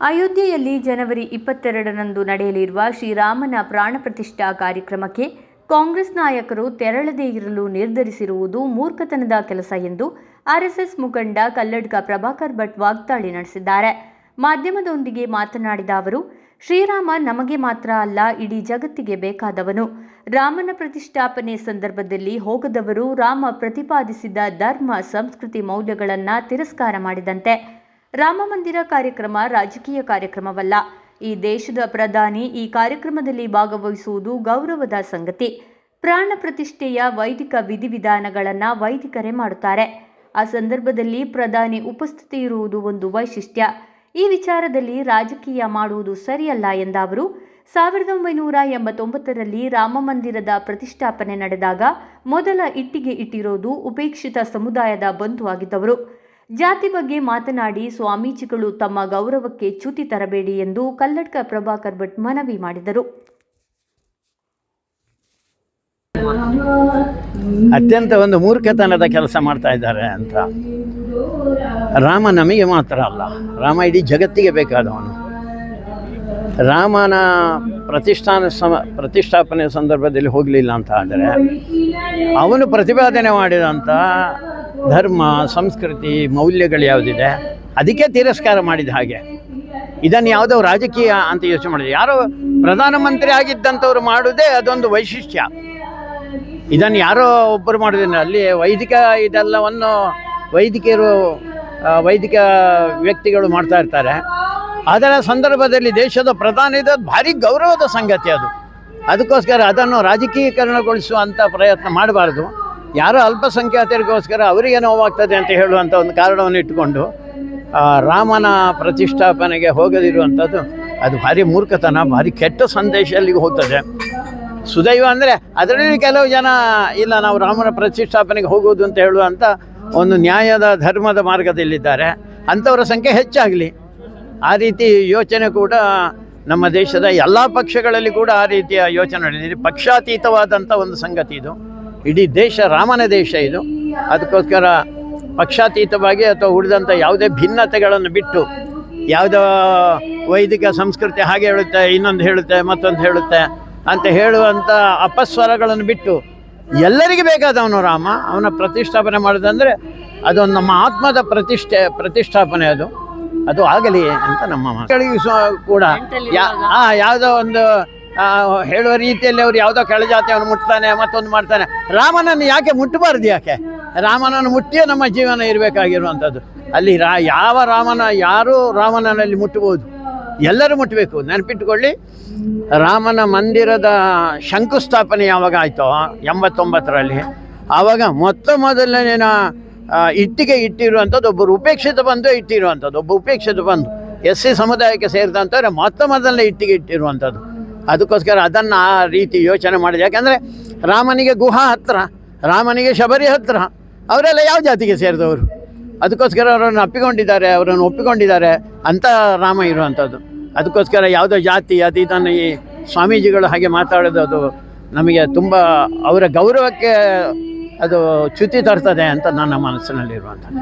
ಅಯೋಧ್ಯೆಯಲ್ಲಿ ಜನವರಿ ಇಪ್ಪತ್ತೆರಡರಂದು ನಡೆಯಲಿರುವ ಶ್ರೀರಾಮನ ಪ್ರಾಣ ಪ್ರತಿಷ್ಠಾ ಕಾರ್ಯಕ್ರಮಕ್ಕೆ ಕಾಂಗ್ರೆಸ್ ನಾಯಕರು ತೆರಳದೇ ಇರಲು ನಿರ್ಧರಿಸಿರುವುದು ಮೂರ್ಖತನದ ಕೆಲಸ ಎಂದು ಆರ್ಎಸ್ಎಸ್ ಮುಖಂಡ ಕಲ್ಲಡ್ಕ ಪ್ರಭಾಕರ್ ಭಟ್ ವಾಗ್ದಾಳಿ ನಡೆಸಿದ್ದಾರೆ. ಮಾಧ್ಯಮದೊಂದಿಗೆ ಮಾತನಾಡಿದ ಅವರು, ಶ್ರೀರಾಮ ನಮಗೆ ಮಾತ್ರ ಅಲ್ಲ, ಇಡೀ ಜಗತ್ತಿಗೆ ಬೇಕಾದವನು. ರಾಮನ ಪ್ರತಿಷ್ಠಾಪನೆ ಸಂದರ್ಭದಲ್ಲಿ ಹೋಗದವರು ರಾಮ ಪ್ರತಿಪಾದಿಸಿದ ಧರ್ಮ, ಸಂಸ್ಕೃತಿ ಮೌಲ್ಯಗಳನ್ನು ತಿರಸ್ಕಾರ ಮಾಡಿದಂತೆ. ರಾಮ ಮಂದಿರ ಕಾರ್ಯಕ್ರಮ ರಾಜಕೀಯ ಕಾರ್ಯಕ್ರಮವಲ್ಲ. ಈ ದೇಶದ ಪ್ರಧಾನಿ ಈ ಕಾರ್ಯಕ್ರಮದಲ್ಲಿ ಭಾಗವಹಿಸುವುದು ಗೌರವದ ಸಂಗತಿ. ಪ್ರಾಣ ಪ್ರತಿಷ್ಠೆಯ ವೈದಿಕ ವಿಧಿವಿಧಾನಗಳನ್ನು ವೈದಿಕರೇ ಮಾಡುತ್ತಾರೆ. ಆ ಸಂದರ್ಭದಲ್ಲಿ ಪ್ರಧಾನಿ ಉಪಸ್ಥಿತಿ ಇರುವುದು ಒಂದು ವೈಶಿಷ್ಟ್ಯ. ಈ ವಿಚಾರದಲ್ಲಿ ರಾಜಕೀಯ ಮಾಡುವುದು ಸರಿಯಲ್ಲ ಎಂದ ಅವರು, ಸಾವಿರದ ಒಂಬೈನೂರ ಎಂಬತ್ತೊಂಬತ್ತರಲ್ಲಿ ರಾಮಮಂದಿರದ ಪ್ರತಿಷ್ಠಾಪನೆ ನಡೆದಾಗ ಮೊದಲ ಇಟ್ಟಿಗೆ ಇಟ್ಟಿರೋದು ಉಪೇಕ್ಷಿತ ಸಮುದಾಯದ ಬಂಧುವಾಗಿದ್ದವರು ಜಾತಿ ಬಗ್ಗೆ ಮಾತನಾಡಿ ಸ್ವಾಮೀಜಿಗಳು ತಮ್ಮ ಗೌರವಕ್ಕೆ ಚ್ಯುತಿ ತರಬೇಡಿ ಎಂದು ಕಲ್ಲಡ್ಕ ಪ್ರಭಾಕರ್ ಭಟ್ ಮನವಿ ಮಾಡಿದರು. ಅತ್ಯಂತ ಒಂದು ಮೂರ್ಖತನದ ಕೆಲಸ ಮಾಡ್ತಾ ಇದ್ದಾರೆ ಅಂತ. ರಾಮ ನಮಗೆ ಮಾತ್ರ ಅಲ್ಲ, ರಾಮ ಇಡೀ ಜಗತ್ತಿಗೆ ಬೇಕಾದವನು. ರಾಮನ ಪ್ರತಿಷ್ಠಾನ ಸಮ, ಪ್ರತಿಷ್ಠಾಪನೆ ಸಂದರ್ಭದಲ್ಲಿ ಹೋಗಲಿಲ್ಲ ಅಂತ ಆದರೆ, ಅವನು ಪ್ರತಿಪಾದನೆ ಮಾಡಿದಂಥ ಧರ್ಮ, ಸಂಸ್ಕೃತಿ, ಮೌಲ್ಯಗಳು ಯಾವುದಿದೆ, ಅದಕ್ಕೆ ತಿರಸ್ಕಾರ ಮಾಡಿದ ಹಾಗೆ. ಇದನ್ನು ಯಾವುದೋ ರಾಜಕೀಯ ಅಂತ ಯೋಚನೆ ಮಾಡಿದೆ ಯಾರೋ ಪ್ರಧಾನಮಂತ್ರಿ ಆಗಿದ್ದಂಥವ್ರು ಮಾಡುವುದೇ ಅದೊಂದು ವೈಶಿಷ್ಟ್ಯ. ಇದನ್ನು ಯಾರೋ ಒಬ್ಬರು ಮಾಡೋದಿಲ್ಲ. ಅಲ್ಲಿ ವೈದಿಕ ಇದೆಲ್ಲವನ್ನು ವೈದಿಕರು ವೈದಿಕ ವ್ಯಕ್ತಿಗಳು ಮಾಡ್ತಾ ಇರ್ತಾರೆ. ಅದರ ಸಂದರ್ಭದಲ್ಲಿ ದೇಶದ ಪ್ರಧಾನಿ ಇದು ಭಾರಿ ಗೌರವದ ಸಂಗತಿ ಅದು. ಅದಕ್ಕೋಸ್ಕರ ಅದನ್ನು ರಾಜಕೀಕರಣಗೊಳಿಸುವಂಥ ಪ್ರಯತ್ನ ಮಾಡಬಾರ್ದು. ಯಾರೋ ಅಲ್ಪಸಂಖ್ಯಾತರಿಗೋಸ್ಕರ ಅವರಿಗೆ ನೋವಾಗ್ತದೆ ಅಂತ ಹೇಳುವಂಥ ಒಂದು ಕಾರಣವನ್ನು ಇಟ್ಟುಕೊಂಡು ರಾಮನ ಪ್ರತಿಷ್ಠಾಪನೆಗೆ ಹೋಗದಿರುವಂಥದ್ದು ಅದು ಭಾರಿ ಮೂರ್ಖತನ, ಭಾರಿ ಕೆಟ್ಟ ಸಂದೇಶ ಅಲ್ಲಿಗೆ ಹೋಗ್ತದೆ. ಸುದೈವ ಅಂದರೆ ಅದರಲ್ಲಿ ಕೆಲವು ಜನ, ಇಲ್ಲ ನಾವು ರಾಮನ ಪ್ರತಿಷ್ಠಾಪನೆಗೆ ಹೋಗುವುದು ಅಂತ ಹೇಳುವಂಥ ಒಂದು ನ್ಯಾಯದ ಧರ್ಮದ ಮಾರ್ಗದಲ್ಲಿದ್ದಾರೆ. ಅಂಥವರ ಸಂಖ್ಯೆ ಹೆಚ್ಚಾಗಲಿ. ಆ ರೀತಿ ಯೋಚನೆ ಕೂಡ ನಮ್ಮ ದೇಶದ ಎಲ್ಲ ಪಕ್ಷಗಳಲ್ಲಿ ಕೂಡ ಆ ರೀತಿಯ ಯೋಚನೆ ನಡೆದಿದೆ. ಪಕ್ಷಾತೀತವಾದಂಥ ಒಂದು ಸಂಗತಿ ಇದು. ಇಡೀ ದೇಶ ರಾಮನ ದೇಶ ಇದು. ಅದಕ್ಕೋಸ್ಕರ ಪಕ್ಷಾತೀತವಾಗಿ ಅಥವಾ ಉಳಿದಂಥ ಯಾವುದೇ ಭಿನ್ನತೆಗಳನ್ನು ಬಿಟ್ಟು ಯಾವುದೋ ವೈದಿಕ ಸಂಸ್ಕೃತಿ ಹಾಗೆ ಹೇಳುತ್ತೆ ಇನ್ನೊಂದು ಹೇಳುತ್ತೆ ಮತ್ತೊಂದು ಹೇಳುತ್ತೆ ಅಂತ ಹೇಳುವಂಥ ಅಪಸ್ವರಗಳನ್ನು ಬಿಟ್ಟು ಎಲ್ಲರಿಗೆ ಬೇಕಾದವನು ರಾಮ. ಅವನ ಪ್ರತಿಷ್ಠಾಪನೆ ಮಾಡೋದಂದರೆ ಅದೊಂದು ನಮ್ಮ ಆತ್ಮದ ಪ್ರತಿಷ್ಠೆ ಪ್ರತಿಷ್ಠಾಪನೆ ಅದು. ಅದು ಆಗಲಿ ಅಂತ ನಮ್ಮ ಮಕ್ಕಳಿಗೂ ಕೂಡ ಯಾ ಆ, ಯಾವುದೋ ಒಂದು ಹೇಳುವ ರೀತಿಯಲ್ಲಿ ಅವ್ರು ಯಾವುದೋ ಕೆಳಜಾತಿಯವನು ಮುಟ್ತಾನೆ, ಮತ್ತೊಂದು ಮಾಡ್ತಾನೆ. ರಾಮನನ್ನು ಯಾಕೆ ಮುಟ್ಟಬಾರ್ದು ಯಾಕೆ? ರಾಮನನ್ನು ಮುಟ್ಟಿಯೇ ನಮ್ಮ ಜೀವನ ಇರಬೇಕಾಗಿರುವಂಥದ್ದು. ಅಲ್ಲಿ ರಾ, ಯಾವ ರಾಮನ, ಯಾರೂ ರಾಮನಲ್ಲಿ ಮುಟ್ಟಬಹುದು? ಎಲ್ಲರೂ ಮುಟ್ಟಬೇಕು ನೆನಪಿಟ್ಟುಕೊಳ್ಳಿ ರಾಮನ ಮಂದಿರದ ಶಂಕುಸ್ಥಾಪನೆ ಯಾವಾಗ ಆಯಿತೋ, ಎಂಬತ್ತೊಂಬತ್ತರಲ್ಲಿ, ಆವಾಗ ಮೊತ್ತ ಮೊದಲನೇನ ಇಟ್ಟಿಗೆ ಇಟ್ಟಿರುವಂಥದ್ದು, ಒಬ್ಬರು ಉಪೇಕ್ಷಿತ ಬಂದು ಇಟ್ಟಿರುವಂಥದ್ದು, ಒಬ್ಬ ಉಪೇಕ್ಷಿತ ಬಂದು ಎಸ್ ಸಿ ಸಮುದಾಯಕ್ಕೆ ಸೇರಿದಂಥವ್ರೆ ಮೊತ್ತ ಮೊದಲನೇ ಇಟ್ಟಿಗೆ ಇಟ್ಟಿರುವಂಥದ್ದು. ಅದಕ್ಕೋಸ್ಕರ ಅದನ್ನು ಆ ರೀತಿ ಯೋಚನೆ ಮಾಡಿದೆ. ಯಾಕೆಂದರೆ ರಾಮನಿಗೆ ಗುಹಾ ಹತ್ತಿರ ರಾಮನಿಗೆ ಶಬರಿ ಹತ್ತಿರ ಅವರೆಲ್ಲ ಯಾವ ಜಾತಿಗೆ ಸೇರಿದವರು? ಅದಕ್ಕೋಸ್ಕರ ಅವರನ್ನು ಅಪ್ಪಿಕೊಂಡಿದ್ದಾರೆ ಅವರನ್ನು ಒಪ್ಪಿಕೊಂಡಿದ್ದಾರೆ ಅಂತ ರಾಮ ಇರುವಂಥದ್ದು. ಅದಕ್ಕೋಸ್ಕರ ಯಾವುದೋ ಜಾತಿ, ಅದು ಇದನ್ನು ಈ ಸ್ವಾಮೀಜಿಗಳು ಹಾಗೆ ಮಾತಾಡೋದು, ಅದು ನಮಗೆ ತುಂಬ ಅವರ ಗೌರವಕ್ಕೆ ಅದು ಚ್ಯುತಿ ತರ್ತದೆ ಅಂತ ನನ್ನ ಮನಸ್ಸಿನಲ್ಲಿರುವಂಥದ್ದು.